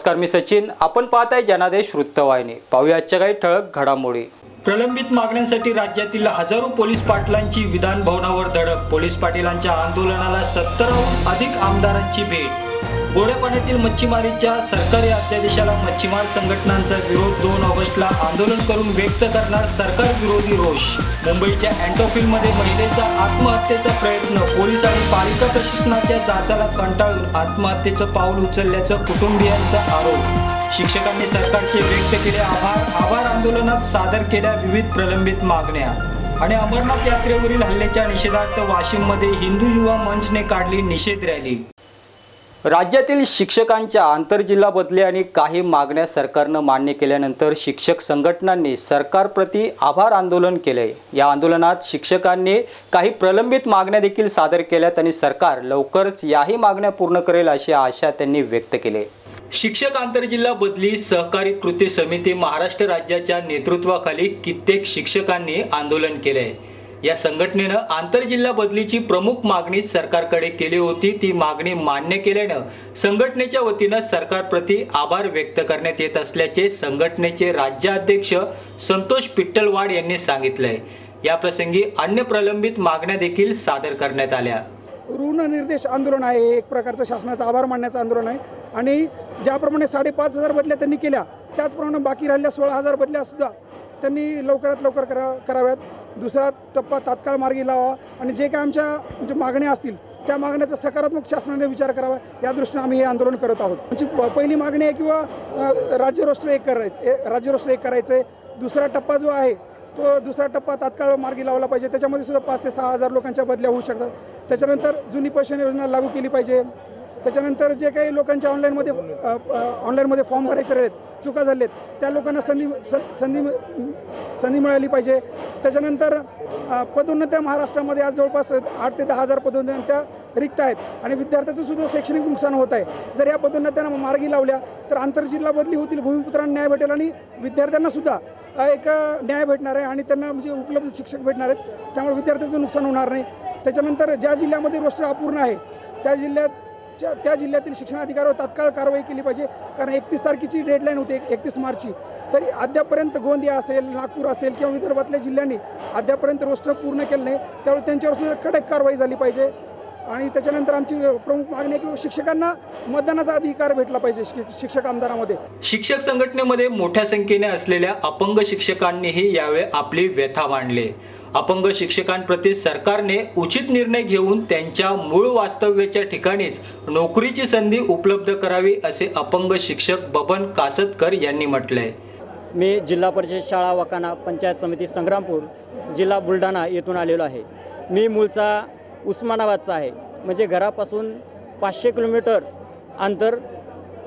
नमस्कार मी सचिन. आपण पाहत आहे जनादेश वृत्तवाहिनी. पाहूया आजच्या काही ठळक घडामोडी. प्रलंबित मागण्यांसाठी राज्यातील हजारो पोलीस पाटलांची विधान भवनावर धडक. पोलीस पाटीलांच्या आंदोलनाला सत्तरहून अधिक आमदारांची भेट. गोड्या पाण्यातील मच्छीमारीच्या सरकारी अध्यादेशाला मच्छीमार संघटनांचा विरोध दोन ऑगस्टला आंदोलन करून व्यक्त करणार सरकार विरोधी रोष. मुंबईच्या अँटोफिलमध्ये महिलेचा आत्महत्येचा प्रयत्न पोलीस आणि पालिका प्रशासनाच्या जाचाला कंटाळून आत्महत्येचं पाऊल उचलल्याचं कुटुंबियांचा आरोप. शिक्षकांनी सरकारचे व्यक्त केले आभार आभार आंदोलनात सादर केल्या विविध प्रलंबित मागण्या. आणि अमरनाथ यात्रेवरील हल्ल्याच्या निषेधार्थ वाशिममध्ये हिंदू युवा मंचने काढली निषेध रॅली. राज्यातील शिक्षकांच्या आंतरजिल्हा बदली आणि काही मागण्या सरकारनं मान्य केल्यानंतर शिक्षक संघटनांनी सरकारप्रती आभार आंदोलन केले या आंदोलनात शिक्षकांनी काही प्रलंबित मागण्या देखील सादर केल्यात आणि सरकार लवकरच याही मागण्या पूर्ण करेल अशी आशा त्यांनी व्यक्त केली. शिक्षक आंतरजिल्हा बदली सहकारी कृती समिती महाराष्ट्र राज्याच्या नेतृत्वाखाली कित्येक शिक्षकांनी आंदोलन केले या संघटनेनं आंतरजिल्हा बदलीची प्रमुख मागणी सरकारकडे केली होती. ती मागणी मान्य केल्यानं संघटनेच्या वतीनं सरकारप्रती आभार व्यक्त करण्यात येत असल्याचे संघटनेचे राज्याध्यक्ष संतोष पिट्टलवाड यांनी सांगितलंय. या प्रसंगी अन्य प्रलंबित मागण्या देखील सादर करण्यात आल्या. ऋण निर्देश आंदोलन आहे. एक प्रकारचं शासनाचा आभार मानण्याचं आंदोलन आहे. आणि ज्याप्रमाणे साडेपाच हजार बदल्या त्यांनी केल्या त्याचप्रमाणे बाकी राहिलेल्या सोळा हजार बदल्या सुद्धा त्यांनी लवकरात लवकर करा कराव्यात. दुसरा टप्पा तात्काळ मार्गी लावा आणि जे काय आमच्या म्हणजे मागण्या असतील त्या मागण्याचा सकारात्मक शासनाने विचार करावा. या दृष्टीने आम्ही हे आंदोलन करत आहोत. आमची प- पहिली मागणी आहे किंवा राज्य रोस्टर एक करायचं ए- राज्य रोस्टर एक करायचं आहे. दुसरा टप्पा जो आहे तो दुसरा टप्पा तात्काळ मार्गी लावला पाहिजे. त्याच्यामध्ये सुद्धा पाच ते सहा हजार लोकांच्या बदल्या होऊ शकतात. त्याच्यानंतर जुनी पेन्शन योजना लागू केली पाहिजे. त्याच्यानंतर जे काही लोकांच्या ऑनलाईनमध्ये ऑनलाईनमध्ये फॉर्म भरायचे आहेत चुका झालेत त्या लोकांना संधी स- संधी संधी मिळाली पाहिजे. त्याच्यानंतर पदोन्नत्या महाराष्ट्रामध्ये आज जवळपास आठ ते दहा हजार पदोन्नत्या रिक्त आहेत आणि विद्यार्थ्याचं सुद्धा शैक्षणिक नुकसान होत आहे. जर या पदोन्नत्यांना मार्गी लावल्या तर आंतरजिल्हा बदली होतील भूमिपुत्रांना न्याय भेटेल आणि विद्यार्थ्यांना सुद्धा एक न्याय भेटणार आहे आणि त्यांना म्हणजे उपलब्ध शिक्षक भेटणार आहेत. त्यामुळे विद्यार्थ्याचं नुकसान होणार नाही. त्याच्यानंतर ज्या जिल्ह्यामध्ये रोस्टर अपूर्ण आहे त्या जिल्ह्यात त्या त्या जिल्ह्यातील शिक्षणाधिकाऱ्यावर तात्काळ कारवाई केली पाहिजे. कारण एकतीस तारखेची डेडलाईन होती एकतीस मार्चची. तरी अद्यापर्यंत गोंदिया असेल नागपूर असेल किंवा विदर्भातल्या जिल्ह्यांनी अद्यापर्यंत रोस्टर पूर्ण केलं नाही. त्यामुळे त्यांच्यावर सुद्धा कडक कारवाई झाली पाहिजे. आणि त्याच्यानंतर आमची प्रमुख मागणी आहे की शिक्षकांना मतदानाचा अधिकार भेटला पाहिजे शिक्षक आमदारामध्ये. शिक्षक संघटनेमध्ये मोठ्या संख्येने असलेल्या अपंग शिक्षकांनीही यावेळी आपली व्यथा मांडली. अपंग शिक्षकांप्रती सरकारने उचित निर्णय घेऊन त्यांच्या मूळ वास्तव्याच्या ठिकाणीच नोकरीची संधी उपलब्ध करावी असे अपंग शिक्षक बबन कासतकर यांनी म्हटलंय मी जिल्हा परिषद शाळा वाकाना पंचायत समिती संग्रामपूर जिल्हा बुलढाणा येथून आलेलो आहे. मी मूळचा उस्मानाबादचा आहे. म्हणजे घरापासून पाचशे किलोमीटर अंतर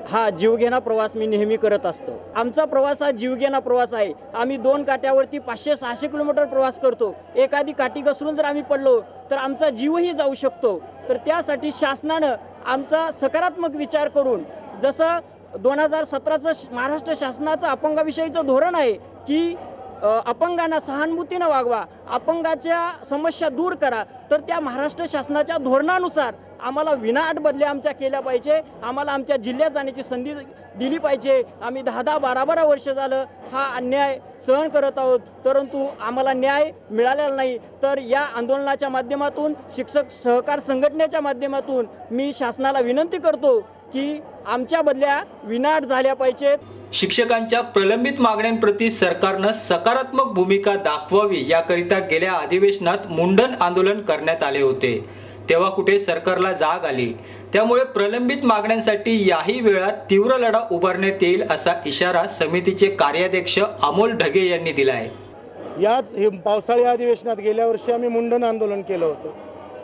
हा जीवघेणा प्रवास मी नेहमी करत असतो. आमचा प्रवास हा जीवघेणा प्रवास आहे. आम्ही दोन काट्यावरती पाचशे सहाशे किलोमीटर प्रवास करतो. एखादी काठी घसरून जर आम्ही पडलो तर आमचा जीवही जाऊ शकतो. तर त्यासाठी शासनानं आमचा सकारात्मक विचार करून जसं दोन हजार सतराचं महाराष्ट्र शासनाचं अपंगाविषयीचं धोरण आहे की अपंगांना सहानुभूतीनं वागवा अपंगाच्या समस्या दूर करा तर त्या महाराष्ट्र शासनाच्या धोरणानुसार आम्हाला विनाअट बदल्या आमच्या केल्या पाहिजे. आम्हाला आमच्या जिल्ह्यात जाण्याची संधी दिली पाहिजे. आम्ही दहा दहा बारा बारा वर्ष झालं हा अन्याय सहन करत आहोत. परंतु आम्हाला न्याय मिळालेला नाही. तर या आंदोलनाच्या माध्यमातून शिक्षक सहकार संघटनेच्या माध्यमातून मी शासनाला विनंती करतो की आमच्या बदल्या विनाअट झाल्या पाहिजेत. शिक्षकांच्या प्रलंबित मागण्यांप्रती सरकारनं सकारात्मक भूमिका दाखवावी याकरिता गेल्या अधिवेशनात मुंडन आंदोलन करण्यात आले होते. तेव्हा कुठे सरकारला जाग आली. त्यामुळे प्रलंबित मागण्यांसाठी याही वेळात तीव्र लढा उभारण्यात येईल असा इशारा समितीचे कार्याध्यक्ष अमोल ढगे यांनी दिला आहे याच हे पावसाळी अधिवेशनात गेल्या वर्षी आम्ही मुंडन आंदोलन केलं होतं.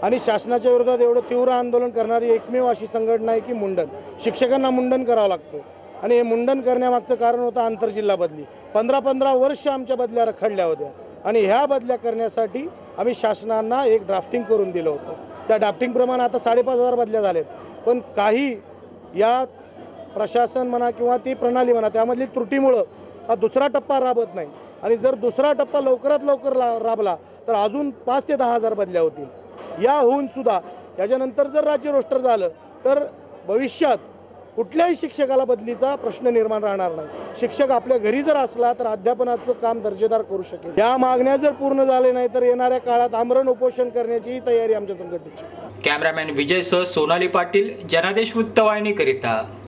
आणि शासनाच्या विरोधात एवढं तीव्र आंदोलन करणारी एकमेव अशी संघटना आहे की मुंडन. शिक्षकांना मुंडन करावं लागतं. आणि हे मुंडन करण्यामागचं कारण होतं आंतरजिल्हा बदली. पंधरा पंधरा वर्ष आमच्या बदल्या रखडल्या होत्या. आणि ह्या बदल्या करण्यासाठी आम्ही शासनांना एक ड्राफ्टिंग करून दिलं होतं. त्या ड्राफ्टिंगप्रमाणे आता साडेपाच हजार बदल्या झाल्यात पण काही या प्रशासन म्हणा किंवा ती प्रणाली म्हणा त्यामधली त्रुटीमुळं हा दुसरा टप्पा राबत नाही. आणि जर दुसरा टप्पा लवकरात लवकर ला राबला तर अजून पाच ते दहा हजार बदल्या होतील. या होऊनसुद्धा याच्यानंतर जर राज्य रोस्टर झालं तर भविष्यात कुठल्याही शिक्षकाला बदलीचा प्रश्न निर्माण राहणार नाही. शिक्षक आपल्या घरी जर असला तर अध्यापनाचं काम दर्जेदार करू शकेल. या मागण्या जर पूर्ण झाले नाही तर येणाऱ्या काळात आमरण उपोषण करण्याचीही तयारी आमच्या संघटनेची. कॅमेरामॅन विजय सह सोनाली पाटील जनादेश वृत्तवाहिनीकरिता.